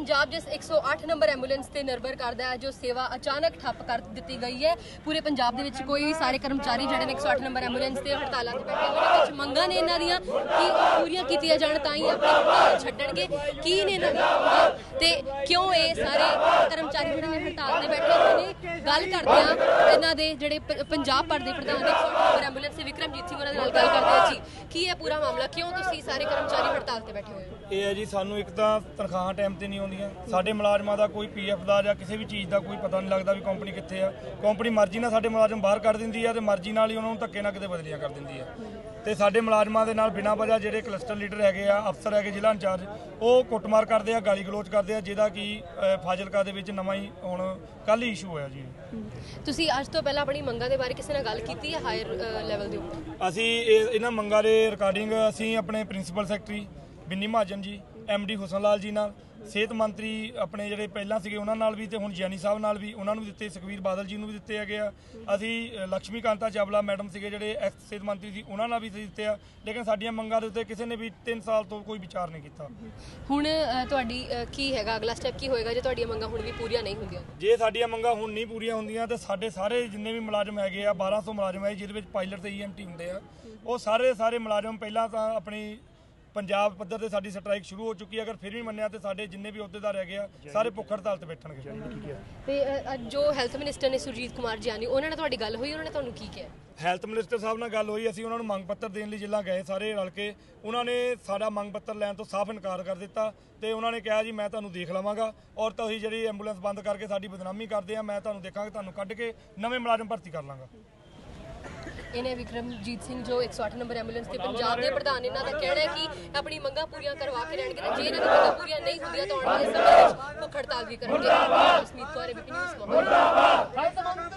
ਪੰਜਾਬ ਜਿਸ 108 number ambulance ਤੇ ਨਿਰਭਰ ਕਰਦਾ ਹੈ, ਜੋ ਸੇਵਾ ਅਚਾਨਕ ਠੱਪ ਕਰ ਦਿੱਤੀ ਗਈ ਹੈ। ਪੂਰੇ ਪੰਜਾਬ ਦੇ ਵਿੱਚ ਕੋਈ ਸਾਰੇ ਕਰਮਚਾਰੀ ਜਿਹੜੇ ਨੇ 108 ਨੰਬਰ ਐਂਬੂਲੈਂਸ ਤੇ ਹੜਤਾਲਾਂ ਤੇ ਬੈਠੇ ਹੋਏ ਨੇ, ਵਿੱਚ ਮੰਗਾਂ ਨੇ ਇਹਨਾਂ ਦੀਆਂ, ਕਿ ਪੂਰੀਆਂ ਕੀਤੀਆਂ ਜਾਣ ਤਾਂ ਹੀ ਆਪਣੇ ਹੜਤਾਲ ਛੱਡਣਗੇ, ਕੀ ਨੇ ਇਹਨਾਂ ਦੀਆਂ ਮੰਗਾਂ, ਤੇ ਕਿਉਂ ਇਹ ਸਾਰੇ ਕਰਮਚਾਰੀ ਜਿਹੜੇ ਨੇ ਹੜਤਾਲ ਤੇ ਬੈਠੇ ਹੋਏ ਨੇ? ਗੱਲ ਕਰਦੇ ਆ ਇਹਨਾਂ ਦੇ ਜਿਹੜੇ ਪੰਜਾਬ ਭਰ ਦੇ ਪ੍ਰਧਾਨ ਦੇ 108 ਨੰਬਰ ਐਂਬੂਲੈਂਸ ਦੇ ਵਿਕਰਮਜੀਤ ਸਿੰਘ ਉਹਨਾਂ ਦੇ ਨਾਲ ਗੱਲ ਕਰਦੇ ਆ ਜੀ। ਕੀ ਹੈ ਪੂਰਾ ਮਾਮਲਾ? ਕਿਉਂ ਤੁਸੀਂ ਸਾਰੇ ਕਰਮਚਾਰੀ ਹੜਤਾਲ ਤੇ ਬੈਠੇ ਹੋਏ ਹੋ? ਇਹ ਹੈ ਜੀ ਸਾਨੂੰ ਇੱਕ ਤਾਂ ਤਨਖਾਹਾਂ ਟਾਈਮ ਤੇ ਨਹੀਂ ਆਉਂਦੀਆਂ। ਸਾਡੇ ਮੁਲਾਜ਼ਮਾਂ ਦਾ ਕੋਈ ਪੀਐਫ ਦਾ ਜਾਂ ਕਿਸੇ ਵੀ ਚੀਜ਼ ਦਾ ਕੋਈ ਪਤਾ ਨਹੀਂ ਲੱਗਦਾ ਵੀ ਕੰਪਨੀ ਕਿੱਥੇ ਆ। ਕੰਪਨੀ ਮਰਜ਼ੀ ਨਾਲ ਸਾਡੇ ਮੁਲਾਜ਼ਮ ਬਾਹਰ ਕੱਢ ਦਿੰਦੀ ਆ ਤੇ ਮਰਜ਼ੀ ਨਾਲ ਹੀ ਉਹਨਾਂ ਨੂੰ ਧੱਕੇ ਨਾਲ ਕਿਤੇ ਬਦਲੀਆਂ ਕਰ ਦਿੰਦੀ ਆ। ਤੇ ਸਾਡੇ ਮੁਲਾਜ਼ਮਾਂ ਦੇ ਨਾਲ ਬਿਨਾਂ ਵਜ੍ਹਾ ਜਿਹੜੇ ਕਲਸਟਰ ਲੀਡਰ ਹੈਗੇ ਆ ਅਫਸਰ ਹੈਗੇ ਜ਼ਿਲ੍ਹਾ ਇੰਚਾਰਜ ਉਹ ਕੁੱਟਮਾਰ ਕਰਦੇ ਆ ਗਾਲੀ ਗਲੋਚ ਕਰਦੇ ਆ ਜਿਹਦਾ ਕਿ ਫਾਜ਼ਿਲਕਾ ਦੇ ਵਿੱਚ ਨਵਾਂ ਹੀ ਹੁਣ ਕੱਲ ਹੀ ਇਸ਼ੂ ਹੋਇਆ ਜੀ। ਤੁਸੀਂ ਅੱਜ ਤੋਂ ਪਹਿਲਾਂ ਆਪਣੀ ਮੰਗਾਂ ਦੇ ਬਾਰੇ ਕਿਸੇ ਨਾਲ ਗੱਲ ਕੀਤੀ ਹੈ ਹਾਇਰ ਲੈਵਲ ਦੇ ਉੱਪਰ? ਅਸੀਂ ਇਹ ਇਹਨਾਂ ਮੰਗਾਂ ਦੇ ਰਿਕਾਰਡਿੰਗ ਅਸੀਂ ਆਪਣੇ ਪ੍ਰਿੰਸੀਪਲ ਸੈਕਟਰੀ ਬਿੰਨੀ ਮਹਾਜਨ ਜੀ ਐਮਡੀ ਹੁਸਨ ਲਾਲ ਜੀ ਨਾਲ ਸਿਹਤ ਮੰਤਰੀ ਆਪਣੇ ਜਿਹੜੇ ਪਹਿਲਾਂ ਸੀਗੇ ਉਹਨਾਂ ਨਾਲ ਵੀ ਤੇ ਹੁਣ ਜੈਨੀ ਸਾਹਿਬ ਨਾਲ ਵੀ ਉਹਨਾਂ ਨੂੰ ਦਿੱਤੇ ਸੁਖਵੀਰ ਬਾਦਲ ਜੀ ਨੂੰ ਵੀ ਦਿੱਤੇ ਹੈਗੇ ਆ। ਅਸੀਂ ਲక్ష్ਮੀ ਕਾਂਤਾ ਚਾਵਲਾ ਮੈਡਮ ਸੀਗੇ ਜਿਹੜੇ ਐਕਸ ਸਿਹਤ ਮੰਤਰੀ ਸੀ ਉਹਨਾਂ ਨਾਲ ਵੀ ਦਿੱਤੇ ਆ। ਲੇਕਿਨ ਸਾਡੀਆਂ ਮੰਗਾਂ ਦੇ ਉੱਤੇ ਕਿਸੇ ਨੇ ਵੀ 3 ਸਾਲ ਤੋਂ ਕੋਈ ਵਿਚਾਰ ਨਹੀਂ ਕੀਤਾ। ਹੁਣ ਤੁਹਾਡੀ ਕੀ ਹੈਗਾ? ਅਗਲਾ ਸਟੈਪ ਕੀ ਹੋਏਗਾ ਜੇ ਤੁਹਾਡੀਆਂ ਮੰਗਾਂ ਹੁਣ ਵੀ ਪੂਰੀਆਂ ਨਹੀਂ ਹੁੰਦੀਆਂ? ਜੇ ਸਾਡੀਆਂ ਮੰਗਾਂ ਹੁਣ ਨਹੀਂ ਪੂਰੀਆਂ ਹੁੰਦੀਆਂ ਤੇ ਸਾਡੇ ਸਾਰੇ ਜਿੰਨੇ ਵੀ ਮੁਲਾਜ਼ਮ ਹੈਗੇ ਆ 1200 ਮੁਲਾਜ਼ਮ ਹੈ ਜਿਹਦੇ ਵਿੱਚ ਪਾਇਲਟ ਤੇ ਈਐਮਟੀ ਹੁੰਦੇ ਆ ਉਹ ਸਾਰੇ ਸਾਰੇ ਮੁਲਾਜ਼ਮ ਪਹਿਲਾਂ ਤਾਂ ਆਪਣੀ ਪੰਜਾਬ ਪੱਧਰ ਤੇ ਸਾਡੀ ਸਟ੍ਰਾਈਕ ਸ਼ੁਰੂ ਹੋ ਚੁੱਕੀ ਹੈ। ਅਗਰ ਫਿਰ ਵੀ ਮੰਨਿਆ ਤੇ ਸਾਡੇ ਜਿੰਨੇ ਵੀ ਅਹੁਦੇਦਾਰ ਹੈਗੇ ਆ ਸਾਰੇ ਭੁੱਖ ਹੜਤਾਲ ਤੇ ਬੈਠਣਗੇ। ਤੇ ਅ, ਅੱਜ ਜੋ ਹੈਲਥ ਮਿਨਿਸਟਰ ਨੇ ਸੁਰਜੀਤ ਕੁਮਾਰ ਜਿਆਨੀ ਉਹਨਾਂ ਨਾਲ ਤੁਹਾਡੀ ਗੱਲ ਹੋਈ ਉਹਨਾਂ ਨੇ ਤੁਹਾਨੂੰ ਕੀ ਕਿਹਾ? ਹੈਲਥ ਮਿਨਿਸਟਰ ਸਾਹਿਬ ਨਾਲ ਗੱਲ ਹੋਈ ਅਸੀਂ ਉਹਨਾਂ ਨੂੰ ਮੰਗ ਪੱਤਰ ਦੇਣ ਲਈ ਜ਼ਿਲ੍ਹਾ ਗਏ ਸਾਰੇ ਰਲ ਕੇ। ਉਹਨਾਂ ਨੇ ਸਾਡਾ ਮੰਗ ਪੱਤਰ ਲੈਣ ਤੋਂ ਸਾਫ਼ ਇਨਕਾਰ ਕਰ ਦਿੱਤਾ ਤੇ ਉਹਨਾਂ ਨੇ ਕਿਹਾ ਜੀ ਮੈਂ ਤੁਹਾਨੂੰ ਦੇਖ ਲਵਾਂਗਾ। ਔਰ ਤੁਸੀਂ ਜਿਹੜੀ ਐਂਬੂਲੈਂਸ ਬੰਦ ਕਰਕੇ ਸਾਡੀ ਬਦਨਾਮੀ ਕਰਦੇ ਆ ਮੈਂ ਤੁਹਾਨੂੰ ਦੇਖਾਂਗਾ ਤੁਹਾਨੂੰ ਕੱਢ ਕੇ ਨਵੇਂ ਮੁਲਾਜ਼ਮ ਭਰਤੀ ਕਰ ਲਾਂਗਾ। ਇਹਨੇ ਵਿਕਰਮਜੀਤ ਸਿੰਘ ਜੋ 108 ਨੰਬਰ ਐਂਬੂਲੈਂਸ ਦੇ ਪੰਜਾਬ ਦੇ ਪ੍ਰਧਾਨ ਇਹਨਾਂ ਦਾ ਕਹਿਣਾ ਹੈ ਕਿ ਆਪਣੀ ਮੰਗਾਂ ਪੂਰੀਆਂ ਕਰਵਾ ਕੇ ਰਹਿਣਗੇ ਤੇ ਜੇ ਇਹਨਾਂ ਦੀ ਮੰਗਾਂ ਪੂਰੀਆਂ ਨਹੀਂ ਹੁੰਦੀਆਂ ਤਾਂ ਆਉਣ ਵਾਲੇ ਸਮੇਂ ਵਿੱਚ ਭੁੱਖ ਹੜਤਾਲ ਵੀ ਕਰਨਗੇ। ਸਮੀਤ ਕੌਰ ਏਬੀਪੀ ਨਿਊਜ਼